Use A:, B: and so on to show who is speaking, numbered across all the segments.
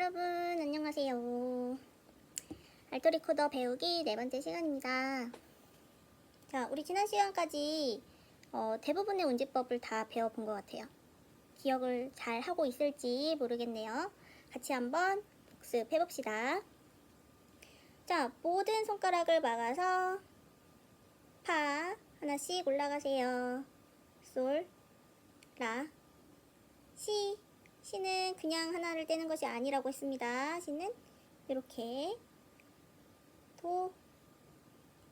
A: 여러분 안녕하세요. 알토 리코더 배우기 네 번째 시간입니다. 자, 우리 지난 시간까지 어, 대부분의 운지법을 다 배워본 것 같아요. 기억을 잘 하고 있을지 모르겠네요. 같이 한번 복습해봅시다. 자, 모든 손가락을 막아서 파 하나씩 올라가세요. 솔, 라, 시. 시는 그냥 하나를 떼는 것이 아니라고 했습니다. 시는 이렇게 도,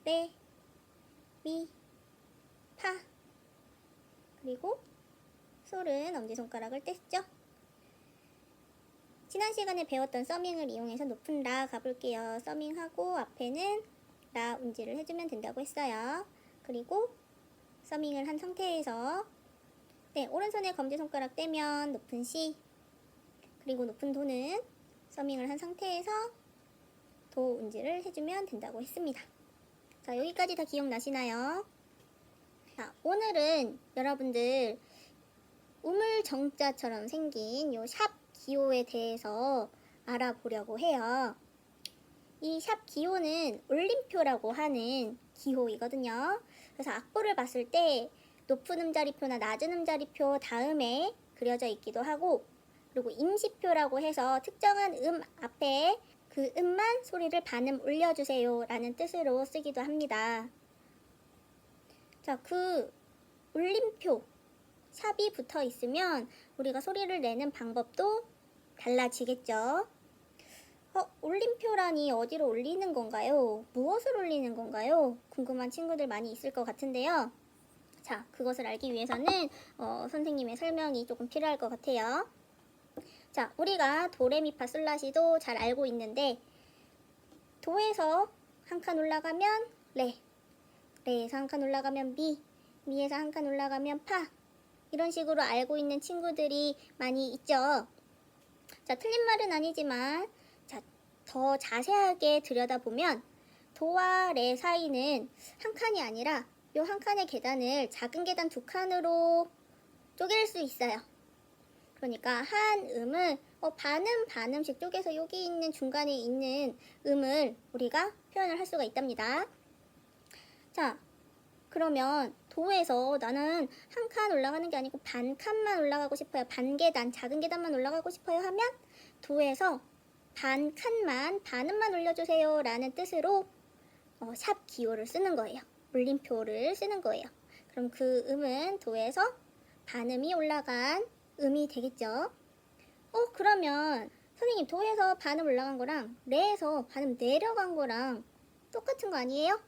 A: 레, 미, 파. 그리고 솔은 엄지손가락을 뗐죠. 지난 시간에 배웠던 서밍을 이용해서 높은 라 가볼게요. 서밍하고 앞에는 라 운지를 해주면 된다고 했어요. 그리고 서밍을 한 상태에서 네, 오른손에 검지손가락 떼면 높은 시 그리고 높은 도는 서밍을 한 상태에서 도 운지를 해주면 된다고 했습니다. 자, 여기까지 다 기억나시나요? 자, 오늘은 여러분들 우물 정자처럼 생긴 요 샵 기호에 대해서 알아보려고 해요. 이 샵 기호는 올림표라고 하는 기호이거든요. 그래서 악보를 봤을 때 높은 음자리표나 낮은 음자리표 다음에 그려져 있기도 하고 그리고 임시표라고 해서 특정한 음 앞에 그 음만 소리를 반음 올려주세요 라는 뜻으로 쓰기도 합니다. 자, 그 울림표 샵이 붙어 있으면 우리가 소리를 내는 방법도 달라지겠죠. 어, 올림표라니 어디로 올리는 건가요? 무엇을 올리는 건가요? 궁금한 친구들 많이 있을 것 같은데요. 자, 그것을 알기 위해서는 어, 선생님의 설명이 조금 필요할 것 같아요. 자, 우리가 도레미파 솔라시도 잘 알고 있는데 도에서 한 칸 올라가면 레, 레에서 한 칸 올라가면 미, 미에서 한 칸 올라가면 파 이런 식으로 알고 있는 친구들이 많이 있죠. 자, 틀린 말은 아니지만 자, 더 자세하게 들여다보면 도와 레 사이는 한 칸이 아니라 요한 칸의 계단을 작은 계단 두 칸으로 쪼갤 수 있어요. 그러니까 한 음을 어, 반음 반음씩 쪼개서 여기 있는 중간에 있는 음을 우리가 표현을 할 수가 있답니다. 자, 그러면 도에서 나는 한 칸 올라가는 게 아니고 반 칸만 올라가고 싶어요. 반 계단, 작은 계단만 올라가고 싶어요 하면 도에서 반 칸만 반음만 올려주세요 라는 뜻으로 어, 샵 기호를 쓰는 거예요. 물림표를 쓰는 거예요. 그럼 그 음은 도에서 반음이 올라간 음이 되겠죠. 어, 그러면 선생님 도에서 반음 올라간 거랑 레에서 반음 내려간 거랑 똑같은 거 아니에요?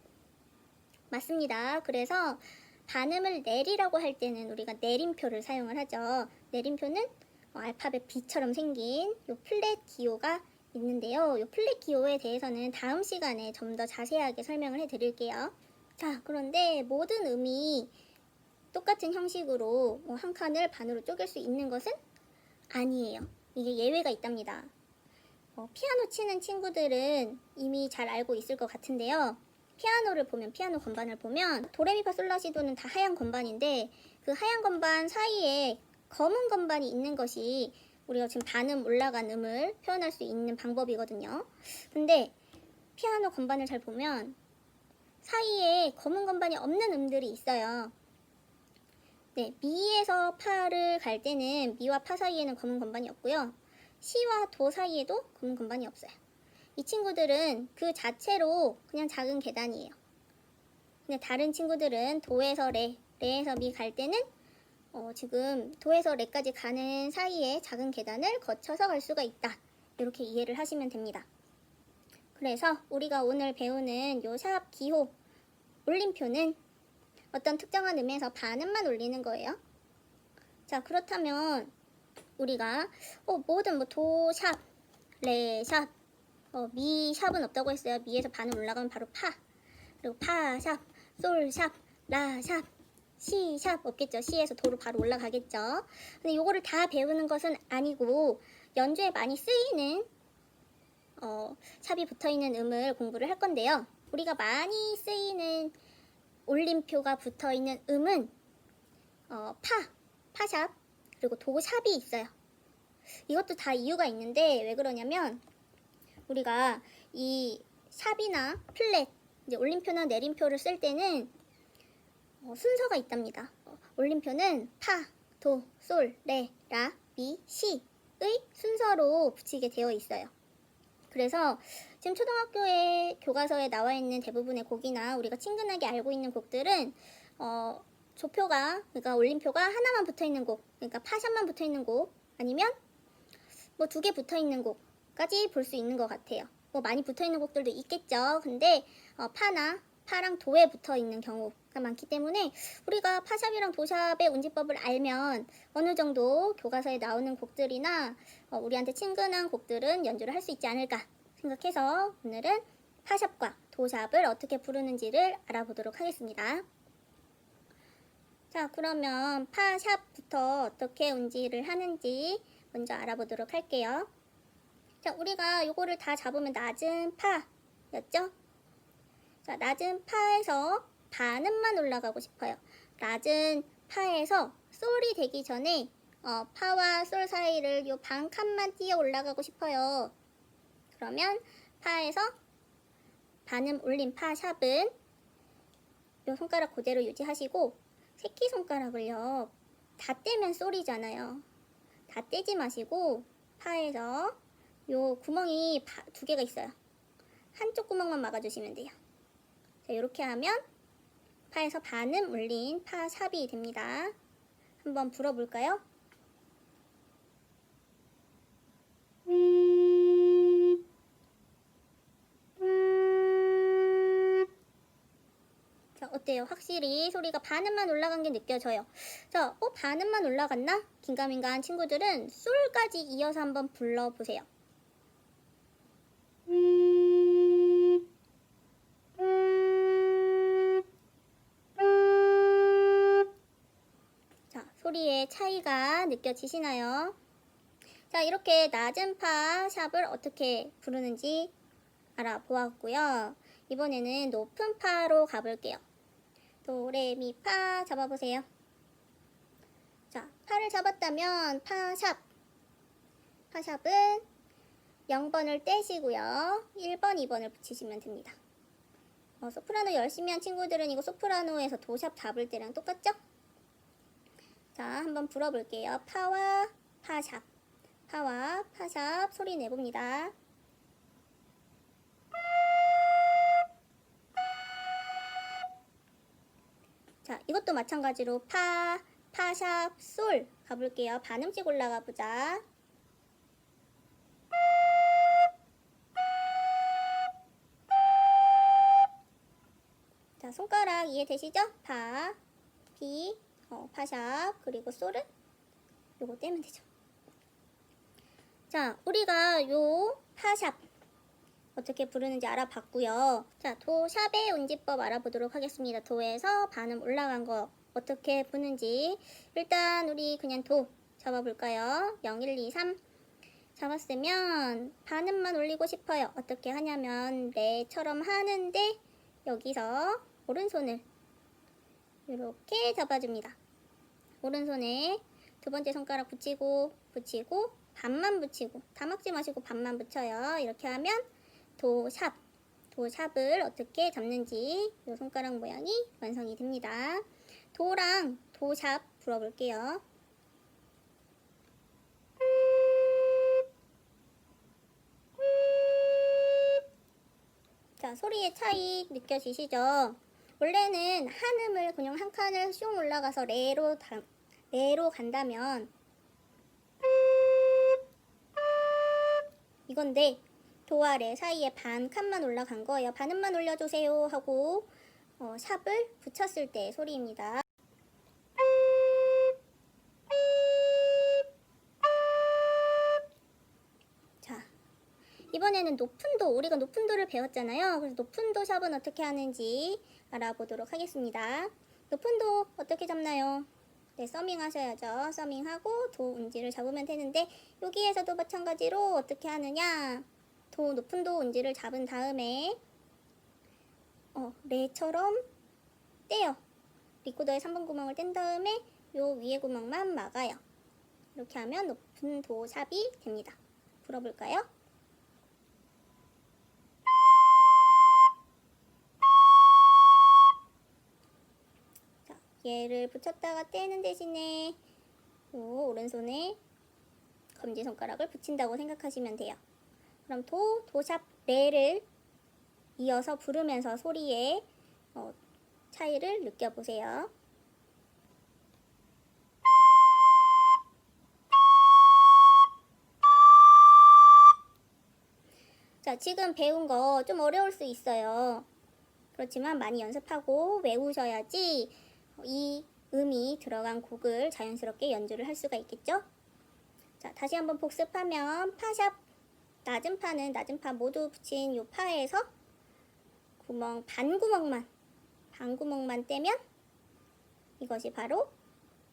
A: 맞습니다. 그래서 반음을 내리라고 할 때는 우리가 내림표를 사용을 하죠. 내림표는 어, 알파벳 B처럼 생긴 요 플랫 기호가 있는데요. 요 플랫 기호에 대해서는 다음 시간에 좀 더 자세하게 설명을 해 드릴게요. 자, 그런데 모든 음이 똑같은 형식으로 뭐 한 칸을 반으로 쪼갤 수 있는 것은 아니에요. 이게 예외가 있답니다. 어, 피아노 치는 친구들은 이미 잘 알고 있을 것 같은데요. 피아노를 보면 피아노 건반을 보면 도레미파 솔라시도는 다 하얀 건반인데 그 하얀 건반 사이에 검은 건반이 있는 것이 우리가 지금 반음 올라간 음을 표현할 수 있는 방법이거든요. 근데 피아노 건반을 잘 보면 사이에 검은 건반이 없는 음들이 있어요. 네, 미에서 파를 갈 때는 미와 파 사이에는 검은 건반이 없고요. 시와 도 사이에도 검은 건반이 없어요. 이 친구들은 그 자체로 그냥 작은 계단이에요. 근데 다른 친구들은 도에서 레, 레에서 미 갈 때는 어, 지금 도에서 레까지 가는 사이에 작은 계단을 거쳐서 갈 수가 있다. 이렇게 이해를 하시면 됩니다. 그래서 우리가 오늘 배우는 요 샵 기호 올림표는 어떤 특정한 음에서 반음만 올리는 거예요. 자, 그렇다면 우리가 어, 뭐든 뭐 도샵, 레샵, 어, 미샵은 없다고 했어요. 미에서 반음 올라가면 바로 파. 그리고 파샵, 솔샵, 라샵, 시샵 없겠죠. 시에서 도로 바로 올라가겠죠. 근데 요거를 다 배우는 것은 아니고 연주에 많이 쓰이는 어, 샵이 붙어 있는 음을 공부를 할 건데요. 우리가 많이 쓰이는 올림표가 붙어 있는 음은 어, 파, 파샵 그리고 도샵이 있어요. 이것도 다 이유가 있는데 왜 그러냐면 우리가 이 샵이나 플랫, 이제 올림표나 내림표를 쓸 때는 어, 순서가 있답니다. 어, 올림표는 파, 도, 솔, 레, 라, 미, 시의 순서로 붙이게 되어 있어요. 그래서 지금 초등학교의 교과서에 나와 있는 대부분의 곡이나 우리가 친근하게 알고 있는 곡들은 어, 조표가 그러니까 올림표가 하나만 붙어 있는 곡, 그러니까 파샵만 붙어 있는 곡 아니면 뭐 두 개 붙어 있는 곡까지 볼 수 있는 것 같아요. 뭐 많이 붙어 있는 곡들도 있겠죠. 근데 어, 파나 파랑 도에 붙어 있는 경우 가 많기 때문에 우리가 파샵이랑 도샵의 운지법을 알면 어느 정도 교과서에 나오는 곡들이나 어, 우리한테 친근한 곡들은 연주를 할 수 있지 않을까 생각해서 오늘은 파샵과 도샵을 어떻게 부르는지를 알아보도록 하겠습니다. 자, 그러면 파샵부터 어떻게 운지를 하는지 먼저 알아보도록 할게요. 자, 우리가 요거를 다 잡으면 낮은 파였죠? 자, 낮은 파에서 반음만 올라가고 싶어요. 낮은 파에서 솔이 되기 전에 어, 파와 솔 사이를 요 반 칸만 뛰어 올라가고 싶어요. 그러면 파에서 반음 올린 파 샵은 요 손가락 그대로 유지하시고 새끼 손가락을요 다 떼면 솔이잖아요. 다 떼지 마시고 파에서 요 구멍이 바- 두 개가 있어요. 한쪽 구멍만 막아주시면 돼요. 자, 이렇게 하면 파에서 반음 울린 파 샵이 됩니다. 한번 불어볼까요? 자, 어때요? 확실히 소리가 반음만 올라간 게 느껴져요. 자, 어, 반음만 올라갔나? 긴가민가한 친구들은 솔까지 이어서 한번 불러보세요. 자, 소리의 차이가 느껴지시나요? 자, 이렇게 낮은 파 샵을 어떻게 부르는지 알아보았고요. 이번에는 높은 파로 가볼게요. 도, 레, 미, 파 잡아보세요. 자, 파를 잡았다면 파샵. 파샵은 0번을 떼시고요. 1번, 2번을 붙이시면 됩니다. 어, 소프라노 열심히 한 친구들은 이거 소프라노에서 도샵 잡을 때랑 똑같죠? 자, 한번 불어볼게요. 파와 파샵. 파와 파샵 소리 내봅니다. 자, 이것도 마찬가지로 파, 파샵, 솔 가볼게요. 반음씩 올라가 보자. 자, 손가락 이해되시죠? 파, 비, 어, 파샵, 그리고 솔은 요거 떼면 되죠. 자, 우리가 요 파샵 어떻게 부르는지 알아봤고요. 자, 도샵의 운지법 알아보도록 하겠습니다. 도에서 반음 올라간 거 어떻게 부는지 일단 우리 그냥 도 잡아볼까요? 0, 1, 2, 3 잡았으면 반음만 올리고 싶어요. 어떻게 하냐면 레처럼 하는데 여기서 오른손을 이렇게 잡아줍니다. 오른손에 두 번째 손가락 붙이고 붙이고 반만 붙이고 다 막지 마시고 반만 붙여요. 이렇게 하면 도샵 도샵을 어떻게 잡는지 이 손가락 모양이 완성이 됩니다. 도랑 도샵 불어볼게요. 자, 소리의 차이 느껴지시죠? 원래는 한음을 그냥 한 칸을 슝 올라가서 레로 다, 레로 간다면 이건데 도와 레 사이에 반 칸만 올라간 거예요. 반음만 올려주세요 하고 어, 샵을 붙였을 때 소리입니다. 이번에는 높은 도, 우리가 높은 도를 배웠잖아요. 그래서 높은 도 샵은 어떻게 하는지 알아보도록 하겠습니다. 높은 도 어떻게 잡나요? 네, 서밍 하셔야죠. 서밍하고 도 운지를 잡으면 되는데 여기에서도 마찬가지로 어떻게 하느냐? 도 높은 도 운지를 잡은 다음에 어, 레처럼 떼요. 리코더의 3번 구멍을 뗀 다음에 요 위에 구멍만 막아요. 이렇게 하면 높은 높은 도샵이 됩니다. 불어볼까요? 얘를 붙였다가 떼는 대신에 요 오른손에 검지 손가락을 붙인다고 생각하시면 돼요. 그럼 도, 도샵, 레를 이어서 부르면서 소리의 어, 차이를 느껴보세요. 자, 지금 배운 거 좀 어려울 수 있어요. 그렇지만 많이 연습하고 외우셔야지 이 음이 들어간 곡을 자연스럽게 연주를 할 수가 있겠죠? 자, 다시 한번 복습하면 파샵 낮은 파는 낮은 파 모두 붙인 요 파에서 구멍 반 구멍만 반 구멍만 떼면 이것이 바로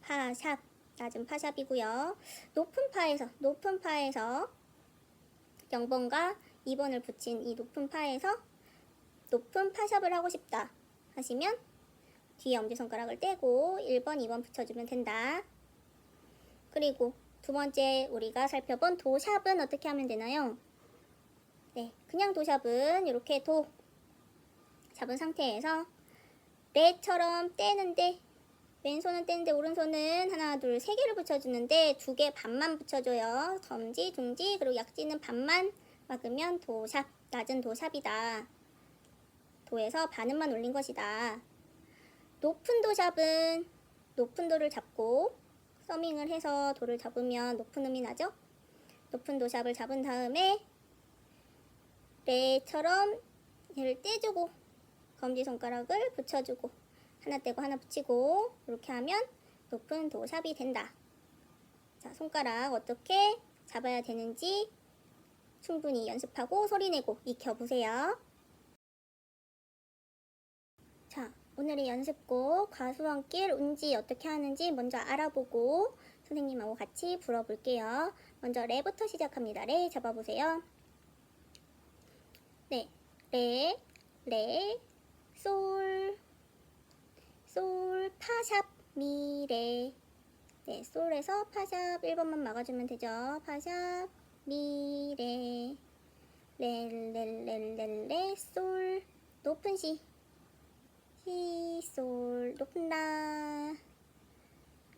A: 파샵 낮은 파샵이고요. 높은 파에서 높은 파에서 0번과 2번을 붙인 이 높은 파에서 높은 파샵을 하고 싶다 하시면 뒤에 엄지손가락을 떼고 1번, 2번 붙여주면 된다. 그리고 두 번째 우리가 살펴본 도샵은 어떻게 하면 되나요? 네, 그냥 도샵은 이렇게 도 잡은 상태에서 레처럼 떼는데 왼손은 떼는데 오른손은 하나, 둘, 세 개를 붙여주는데 두 개 반만 붙여줘요. 검지, 중지, 그리고 약지는 반만 막으면 도샵, 낮은 도샵이다. 도에서 반음만 올린 것이다. 높은 도샵은 높은 도를 잡고 서밍을 해서 도를 잡으면 높은 음이 나죠? 높은 도샵을 잡은 다음에 레처럼 얘를 떼주고 검지 손가락을 붙여주고 하나 떼고 하나 붙이고 이렇게 하면 높은 도샵이 된다. 자, 손가락 어떻게 잡아야 되는지 충분히 연습하고 소리 내고 익혀 보세요. 자, 오늘의 연습곡 과수원길 운지 어떻게 하는지 먼저 알아보고 선생님하고 같이 불어볼게요. 먼저 레부터 시작합니다. 레 잡아보세요. 네, 레, 레, 솔, 솔, 파샵, 미, 레. 네, 솔에서 파샵 1번만 막아주면 되죠. 파샵, 미, 레, 레, 레, 레, 레, 레, 솔, 높은 시, 시, 솔, 높은 라.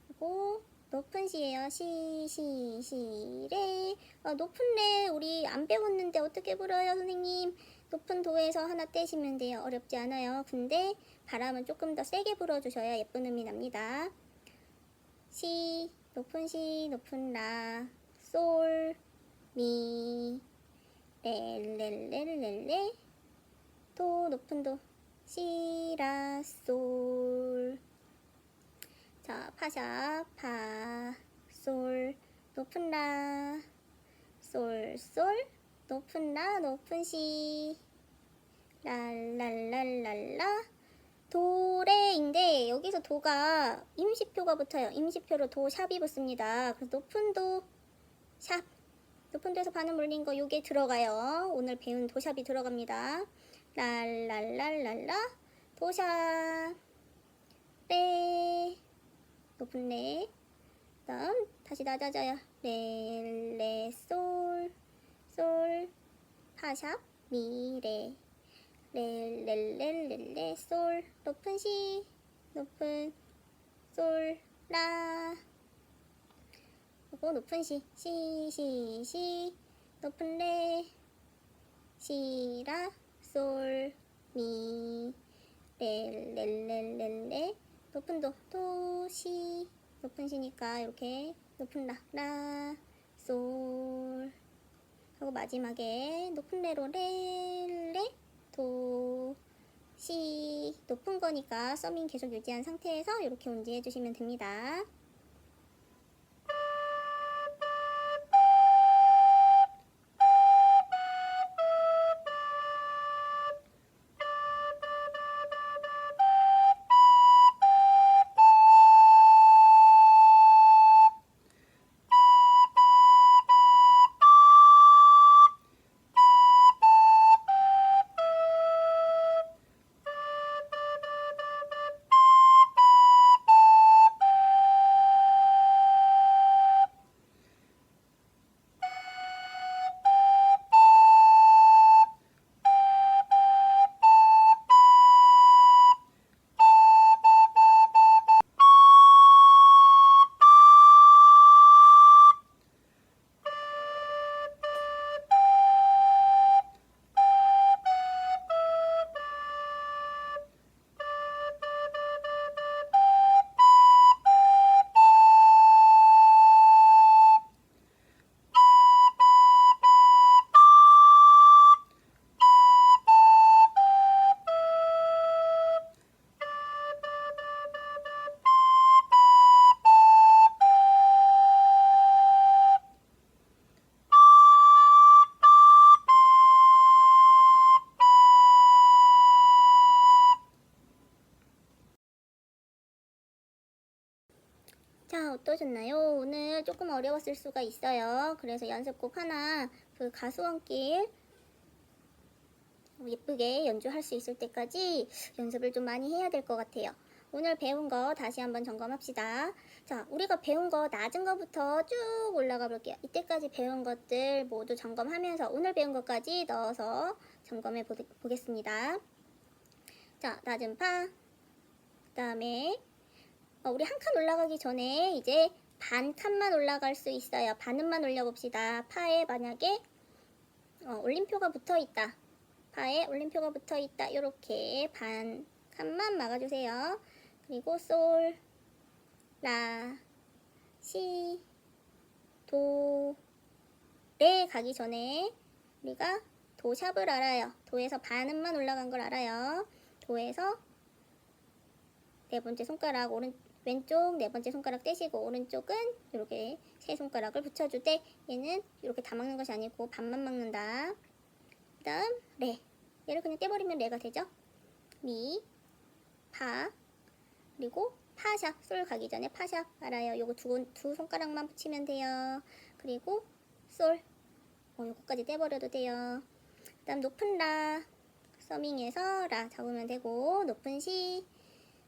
A: 그리고 높은 시예요. 시, 시, 시, 레. 어, 높은 레 우리 안 배웠는데 어떻게 불어요, 선생님? 높은 도에서 하나 떼시면 돼요. 어렵지 않아요. 근데 바람은 조금 더 세게 불어주셔야 예쁜 음이 납니다. 시, 높은 시, 높은 라, 솔, 미, 레, 레, 레, 레, 레, 도, 높은 도, 시, 라, 솔. 자, 파샵, 파, 솔, 높은 라, 솔, 솔, 높은 라, 높은 시, 랄랄랄랄라, 도레인데 여기서 도가 임시표가 붙어요. 임시표로 도 샵이 붙습니다. 그래서 높은 도, 샵, 높은 도에서 반음 올린 거 요게 들어가요. 오늘 배운 도샵이 들어갑니다. 랄랄랄랄라, 도샵, 레, 높은 레, 다음 다시 낮아져요. 레, 레, 솔, 솔, 파샵, 미, 레, 레, 레, 레, 레, 레, 솔, 높은 시, 높은 솔, 라, 그리고 높은 시, 시, 시, 시, 높은 레, 시, 라, 솔, 미, 레, 레, 레, 레, 레, 높은 도, 도, 시, 높은 시니까 이렇게 높은 라, 라, 솔, 하고 마지막에 높은 레로 레, 레, 도, 시, 높은 거니까 서밍 계속 유지한 상태에서 이렇게 운지 해 주시면 됩니다. 어떠셨나요? 오늘 조금 어려웠을 수가 있어요. 그래서 연습곡 하나 그 가수원길 예쁘게 연주할 수 있을 때까지 연습을 좀 많이 해야 될 것 같아요. 오늘 배운 거 다시 한번 점검합시다. 자, 우리가 배운 거 낮은 거부터 쭉 올라가 볼게요. 이때까지 배운 것들 모두 점검하면서 오늘 배운 것까지 넣어서 점검해 보, 보겠습니다. 자, 낮은 파. 그 다음에 어, 우리 한 칸 올라가기 전에 이제 반 칸만 올라갈 수 있어요. 반음만 올려봅시다. 파에 만약에 어, 올림표가 붙어 있다. 파에 올림표가 붙어 있다. 이렇게 반 칸만 막아주세요. 그리고 솔, 라, 시, 도, 레 가기 전에 우리가 도샵을 알아요. 도에서 반음만 올라간 걸 알아요. 도에서 네 번째 손가락 오른 왼쪽 네 번째 손가락 떼시고 오른쪽은 이렇게 세 손가락을 붙여줄 때 얘는 이렇게 다 막는 것이 아니고 반만 막는다. 그 다음 레 얘를 그냥 떼버리면 레가 되죠. 미, 파 그리고 파샵 솔 가기 전에 파샵 알아요. 요거 두, 두 손가락만 붙이면 돼요. 그리고 솔 어, 요거까지 떼버려도 돼요. 그 다음 높은 라 서밍에서 라 잡으면 되고 높은 시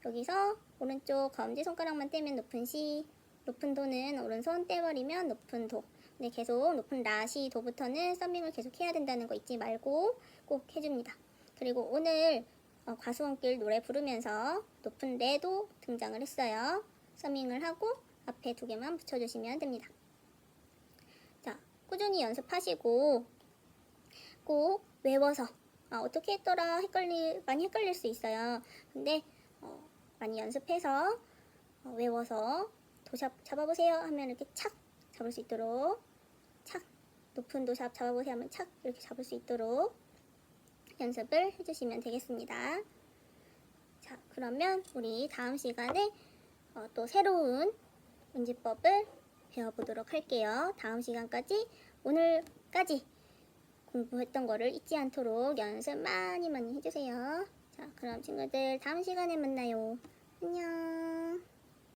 A: 여기서 오른쪽 검지 손가락만 떼면 높은 시, 높은 도는 오른손 떼버리면 높은 도. 네, 계속 높은 라, 시, 도부터는 썸밍을 계속 해야 된다는 거 잊지 말고 꼭 해줍니다. 그리고 오늘 어, 과수원길 노래 부르면서 높은 레도 등장을 했어요. 썸밍을 하고 앞에 두 개만 붙여주시면 됩니다. 자, 꾸준히 연습하시고 꼭 외워서 아, 어떻게 했더라 헷갈리 많이 헷갈릴 수 있어요. 근데 어, 많이 연습해서 어, 외워서 도샵 잡아보세요 하면 이렇게 착 잡을 수 있도록 착 높은 도샵 잡아보세요 하면 착 이렇게 잡을 수 있도록 연습을 해주시면 되겠습니다. 자 그러면 우리 다음 시간에 어, 또 새로운 운지법을 배워보도록 할게요. 다음 시간까지 오늘까지 공부했던 거를 잊지 않도록 연습 많이 많이 해주세요. 자, 그럼 친구들 다음 시간에 만나요. 안녕.